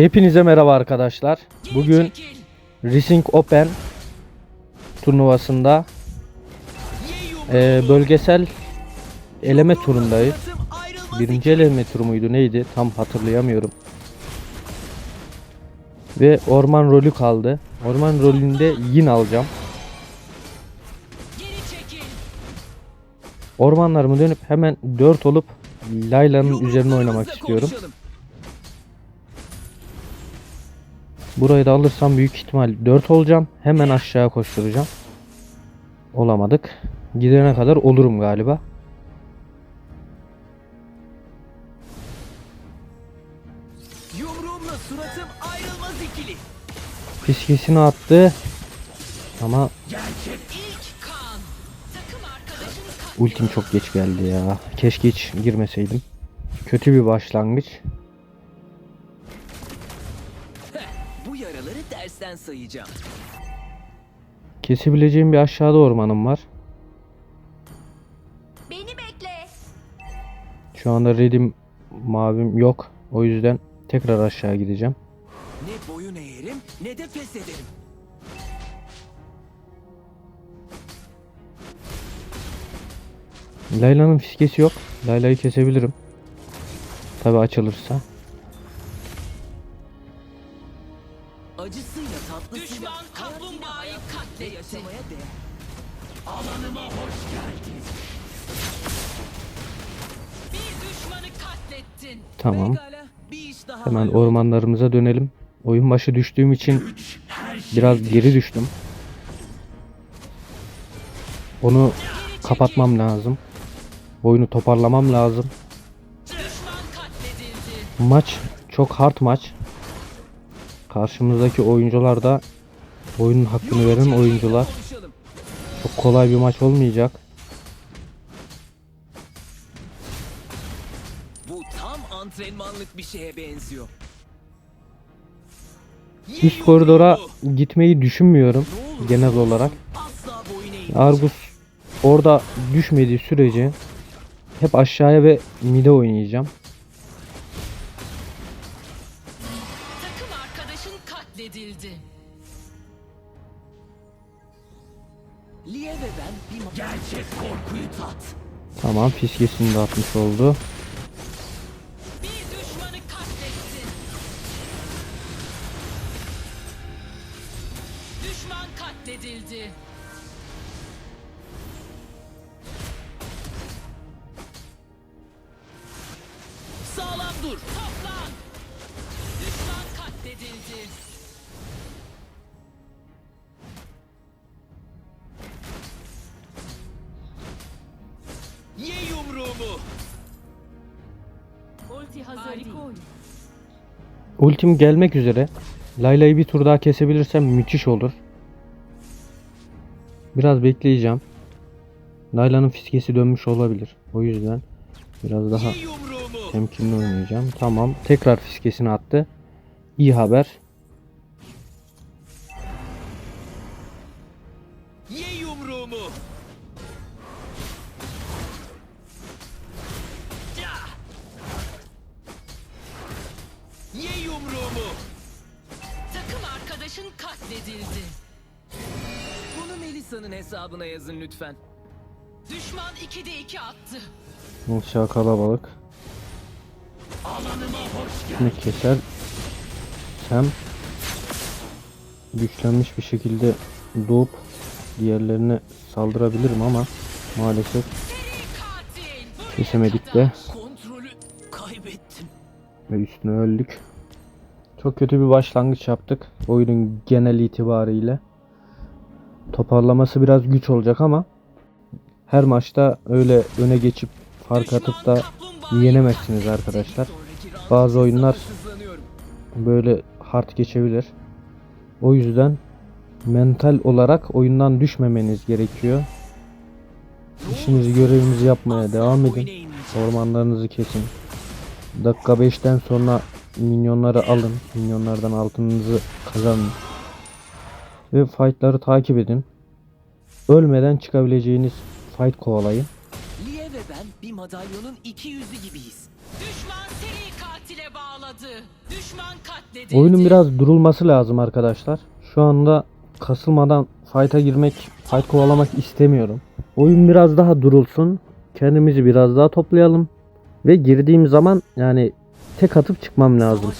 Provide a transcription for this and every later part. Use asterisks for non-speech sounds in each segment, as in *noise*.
Hepinize merhaba arkadaşlar. Bugün Rising Open turnuvasında e, bölgesel eleme turundayız. Birinci eleme turu muydu neydi tam hatırlayamıyorum. Ve orman rolü kaldı. Orman rolünde yin alacağım. Ormanlarımı dönüp hemen 4 olup Layla'nın üzerine oynamak istiyorum. Burayı da alırsam büyük ihtimal 4 olacağım. Hemen aşağı koşturacağım. Olamadık. Gidene kadar olurum galiba. Yumruğumla suratım ayrılmaz ikili. Fiskesini attı. Ama ultim çok geç geldi ya. Keşke hiç girmeseydim. Kötü bir başlangıç. Dersten sayacağım. Kesebileceğim bir aşağıda ormanım var. Beni bekle. Şu anda redim mavim yok. O yüzden tekrar aşağı gideceğim. Ne boyun eğerim ne de pes ederim. Layla'nın fiskesi yok. Layla'yı kesebilirim. Tabi açılırsa. Tamam. Hemen ormanlarımıza dönelim. Oyun başı düştüğüm için biraz geri düştüm. Onu kapatmam lazım. Oyunu toparlamam lazım. Maç çok hard maç. Karşımızdaki oyuncular da oyunun hakkını veren oyuncular. Çok kolay bir maç olmayacak. Antrenmanlık bir şeye benziyor. Üst koridora gitmeyi düşünmüyorum genel olarak. Argus orada düşmediği sürece hep aşağıya ve mide oynayacağım. Takım arkadaşın katledildi. Liye ve ben bir gerçek korkuyu tat. Tamam fiskesini de atmış oldu. Düşman katledildi. Sağlam dur. Toplan. Düşman katledildi. Ye yumruğumu. Ulti hazır. Ultim gelmek üzere. Layla'yı bir tur daha kesebilirsem müthiş olur. Biraz bekleyeceğim. Layla'nın fiskesi dönmüş olabilir. O yüzden biraz daha temkinli oynayacağım. Tamam. Tekrar fiskesini attı. İyi haber. Hesabına yazın lütfen. Düşman 2'de 2 attı. Aşağı kalabalık. Ne keser? Sam güçlenmiş bir şekilde doğup diğerlerine saldırabilirim ama maalesef kesemedik de Kontrolü kaybettim. ve üstüne öldük. Çok kötü bir başlangıç yaptık oyunun genel itibariyle. Toparlaması biraz güç olacak ama her maçta öyle öne geçip fark atıp da yenemezsiniz arkadaşlar. Bazı oyunlar böyle hard geçebilir. O yüzden mental olarak oyundan düşmemeniz gerekiyor. İşinizi görevinizi yapmaya devam edin. Ormanlarınızı kesin. Dakika 5'ten sonra minyonları alın. Minyonlardan altınınızı kazanın. Ve fightları takip edin. Ölmeden çıkabileceğiniz fight kovalayın. Liye ve ben bir madalyonun iki yüzü gibiyiz. Düşman seri katil. katile bağladı. Düşman katledildi. Oyunun biraz durulması lazım arkadaşlar. Şu anda kasılmadan fight'a girmek, fight kovalamak istemiyorum. Oyun biraz daha durulsun. Kendimizi biraz daha toplayalım. Ve girdiğim zaman yani tek atıp çıkmam lazım.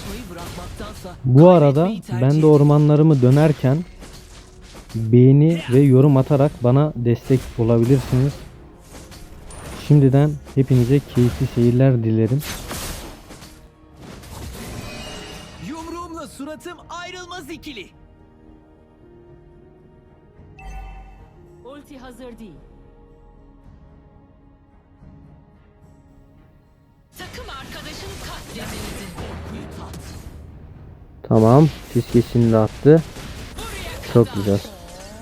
Bu arada ben de ormanlarımı dönerken beğeni ve yorum atarak bana destek olabilirsiniz. Şimdiden hepinize keyifli seyirler dilerim. Yumruğumla suratım ayrılmaz ikili. Ulti hazır değil. Takım arkadaşın katledildi. Korkuyu tat. Tamam, fiskesini de attı. Çok güzel.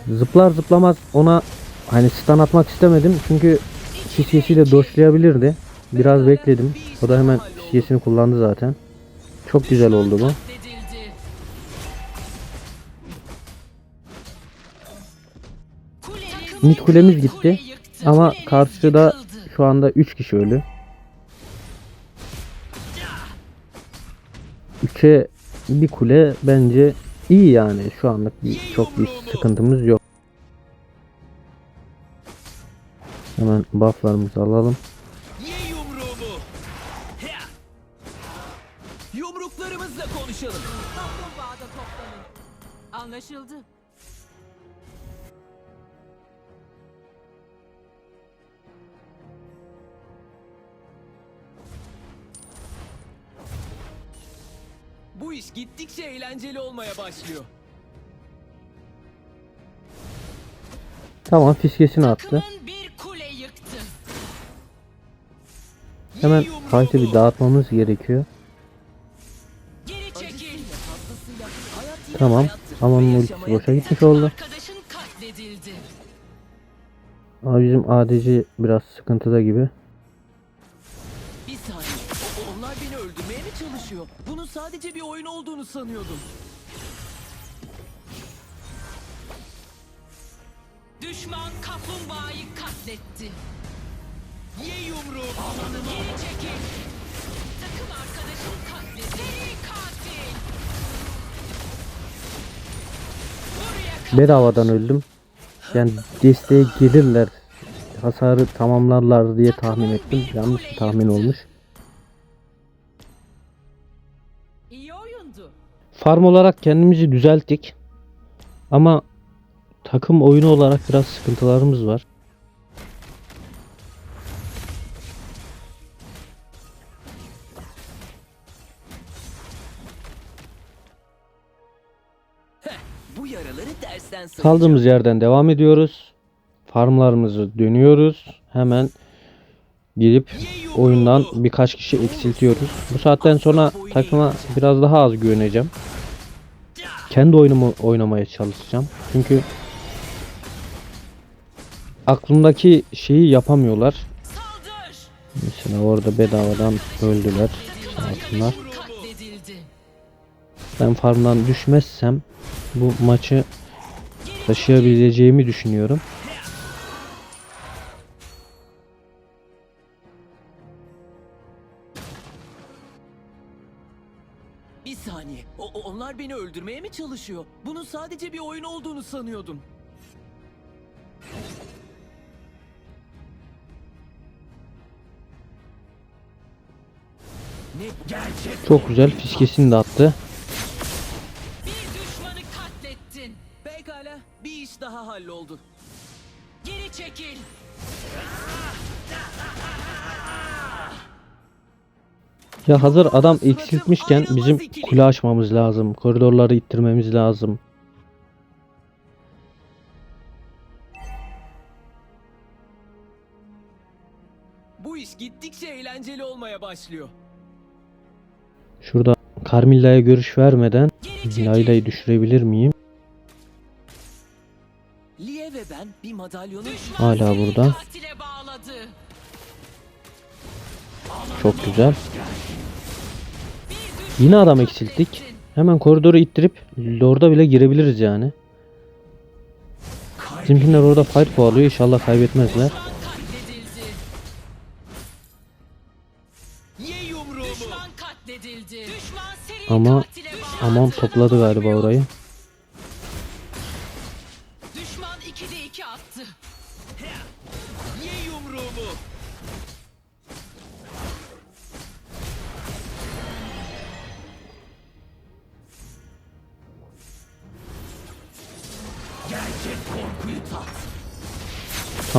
Zıplar zıplamaz ona hani stun atmak istemedim çünkü fiskesiyle doşlayabilirdi. Biraz bekledim. O da hemen fiskesini kullandı zaten. Çok güzel oldu bu. Mid kulemiz Kule gitti. Ama karşıda şu anda 3 kişi ölü. 3'e bir kule bence iyi yani. Şu anlık bir, çok bir sıkıntımız yok. Hemen bufflarımızı alalım. Ye yumruğumu. Hea. Yumruklarımızla konuşalım. Kaplumbağada toplanın. Anlaşıldı. Bu iş gittikçe eğlenceli olmaya başlıyor. Tamam fiskesini attı. Takımın Hemen fight'ı bir dağıtmamız gerekiyor. Tamam. hayattır Ama onun ve ultisi boşa gitmiş oldu. Ama bizim ADC biraz sıkıntıda gibi. Onlar beni öldürmeye mi çalışıyor? Bunun sadece bir oyun olduğunu sanıyordum. Düşman kaplumbağayı katletti. Ye yumruğumu. Geri çekil. Takım arkadaşın katledildi. Seri katil. Buraya. Bedavadan öldüm. Yani desteğe gelirler. Hasarı tamamlarlar diye tahmin ettim. Yanlış bir tahmin olmuş. İyi oyundu. Farm olarak kendimizi düzelttik. Ama takım oyunu olarak biraz sıkıntılarımız var. Kaldığımız yerden devam ediyoruz. Farmlarımızı dönüyoruz. Hemen girip oyundan birkaç kişi eksiltiyoruz. Bu saatten sonra takıma biraz daha az güveneceğim. Kendi oyunumu oynamaya çalışacağım. Çünkü aklımdaki şeyi yapamıyorlar. Mesela orada bedavadan öldüler. Sağ. Ben farmdan düşmezsem bu maçı taşıyabileceğimi düşünüyorum. Bir saniye. O, onlar beni öldürmeye mi çalışıyor? Bunun sadece bir oyun olduğunu sanıyordum. Çok güzel fiskesini de attı. Ya hazır adam eksiltmişken bizim kule açmamız lazım. Koridorları ittirmemiz lazım. Bu iş gittikçe eğlenceli olmaya başlıyor. Şurada Carmilla'ya görüş vermeden. Layla'yı düşürebilir miyim? Lie ve ben bir madalyonu Hala burada. Çok güzel. Yine adam eksilttik. Hemen koridoru ittirip Lord'a bile girebiliriz yani. Bizimkiler orada fight kovalıyor. İnşallah kaybetmezler. Ama aman topladı galiba orayı.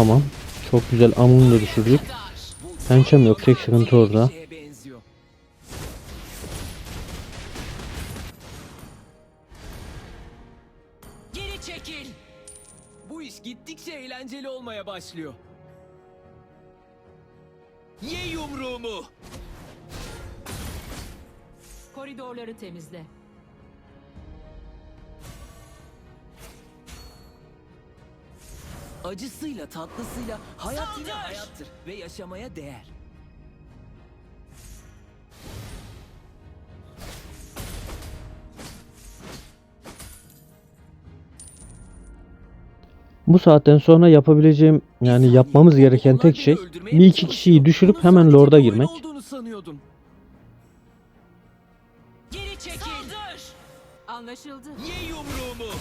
Tamam. Çok güzel amını da düşürdük. Pençem yok. Tek sıkıntı orada. Geri çekil. Bu iş gittikçe eğlenceli olmaya başlıyor. Ye yumruğumu. Koridorları temizle. Acısıyla tatlısıyla hayat yine Saldır! hayattır ve yaşamaya değer. Bu saatten sonra yapabileceğim yani yapmamız gereken tek şey bir iki kişiyi düşürüp hemen lorda girmek. olduğunu sanıyordum. Geri çekil. Anlaşıldı. Ye yumruğumu.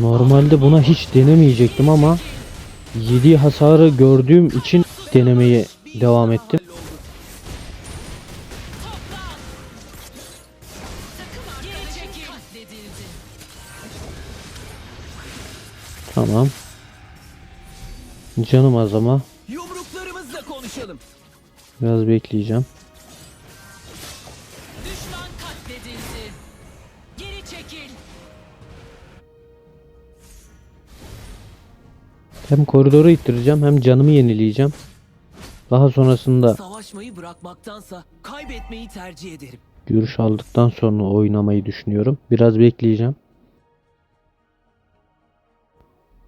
Normalde buna hiç denemeyecektim ama yediği hasarı gördüğüm için denemeye devam ettim. Tamam. Canım az ama biraz bekleyeceğim. Hem koridoru ittireceğim hem canımı yenileyeceğim. Daha sonrasında Savaşmayı bırakmaktansa kaybetmeyi tercih ederim. görüş aldıktan sonra oynamayı düşünüyorum. Biraz bekleyeceğim.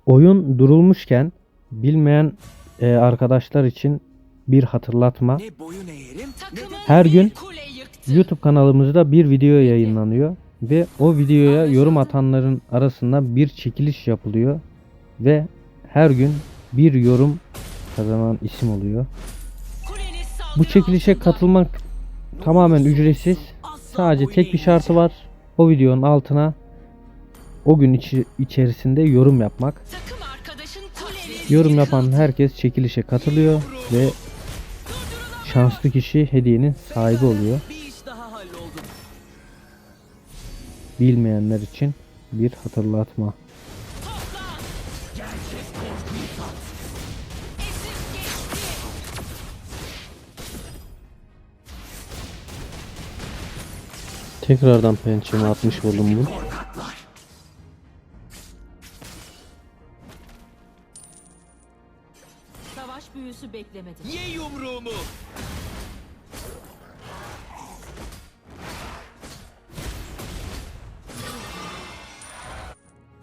Oyun durulmuşken bilmeyen e, arkadaşlar için bir hatırlatma. Ne boyun eğerim Her gün. YouTube kanalımızda bir video yayınlanıyor ve o videoya yorum atanların arasında bir çekiliş yapılıyor ve her gün bir yorum kazanan isim oluyor. Bu çekilişe katılmak tamamen ücretsiz. Sadece tek bir şartı var. O videonun altına o gün içi- içerisinde yorum yapmak. Yorum yapan herkes çekilişe katılıyor ve şanslı kişi hediyenin sahibi oluyor. Bilmeyenler için bir hatırlatma. Tekrardan pençemi atmış oldum bu. Savaş büyüsü beklemedi. Ye yumruğumu.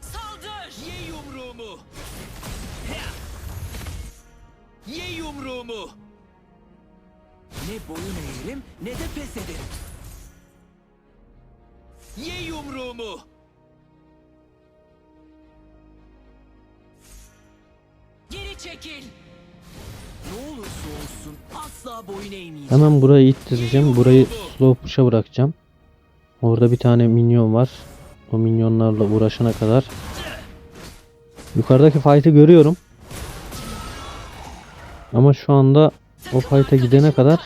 Saldır. Ye yumruğumu. Ye yumruğumu. Ne boyun eğerim ne de pes ederim. Ye yumruğumu. Geri çekil. Ne olursa olsun asla boyun eğmeyeceğim. Hemen burayı ittireceğim. Burayı slow push'a bırakacağım. Orada bir tane minyon var. O minyonlarla uğraşana kadar. Yukarıdaki fight'ı görüyorum. Ama şu anda o fight'a gidene kadar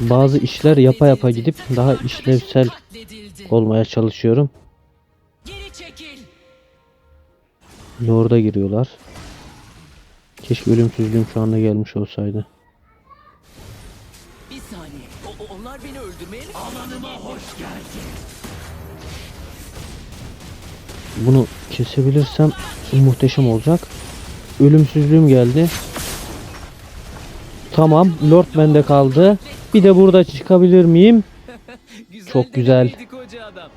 bazı işler yapa yapa gidip daha işlevsel. Olmaya çalışıyorum. Geri çekil. Lord'a giriyorlar. Keşke ölümsüzlüğüm şu anda gelmiş olsaydı. Bir saniye. O- onlar beni öldürmeye mi? Alanıma hoş geldin. Bunu kesebilirsem muhteşem olacak. Ölümsüzlüğüm geldi. Tamam. Lord bende kaldı. Bir de burada çıkabilir miyim? *laughs* Güzel Çok güzel. Koca adam.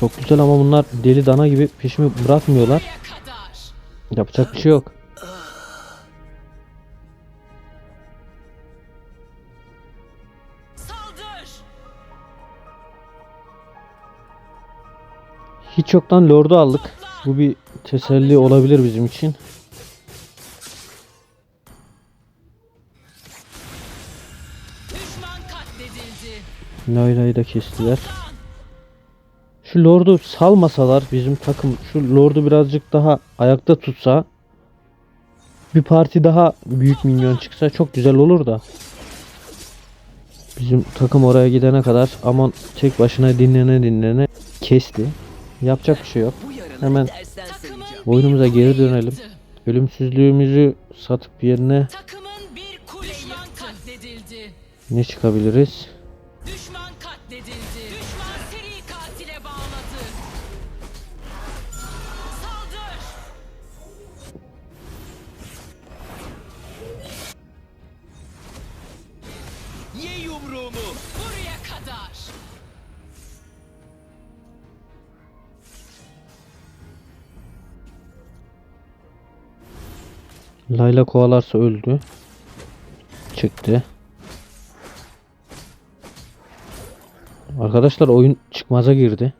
Çok güzel ama bunlar deli dana gibi peşimi bırakmıyorlar. Yapacak bir şey yok. Hiç yoktan Lord'u aldık. Bu bir teselli olabilir bizim için. Layla'yı da kestiler. Şu Lord'u salmasalar bizim takım şu Lord'u birazcık daha ayakta tutsa bir parti daha büyük minyon çıksa çok güzel olur da. Bizim takım oraya gidene kadar Amon tek başına dinlene dinlene kesti. Yapacak bir şey yok. Hemen Oyunumuza geri dönelim. ölümsüzlüğümüzü satıp yerine ne çıkabiliriz? Düşman katledildi. Düşman seri Layla kovalarsa öldü. Çıktı. Arkadaşlar oyun çıkmaza girdi.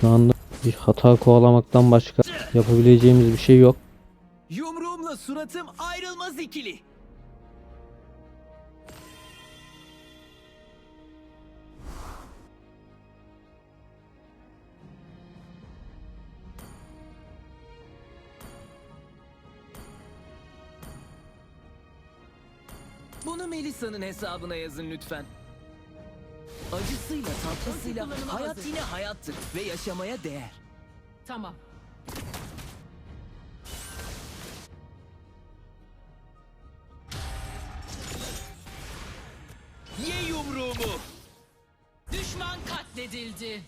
Şu anda bir hata kovalamaktan başka yapabileceğimiz bir şey yok. Yumruğumla suratım ayrılmaz ikili. Melisa'nın hesabına yazın lütfen. Acısıyla tatlısıyla hayat hazır. yine hayattır ve yaşamaya değer. Tamam. Ye yumruğumu. Düşman katledildi.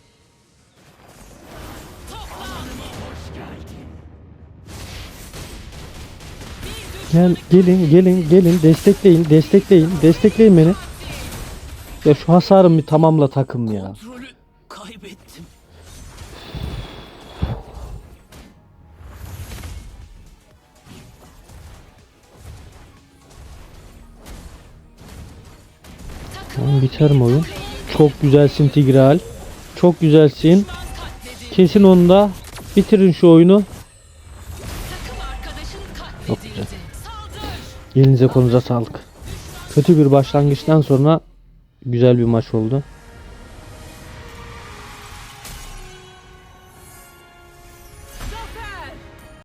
Gel gelin gelin gelin destekleyin destekleyin destekleyin beni. Ya şu hasarımı bir tamamla takım ya. Kaybettim. Tamam, biter mi oyun? Çok güzelsin Tigreal. Çok güzelsin. Kesin onu da. Bitirin şu oyunu. Elinize konuza sağlık. Kötü bir başlangıçtan sonra güzel bir maç oldu.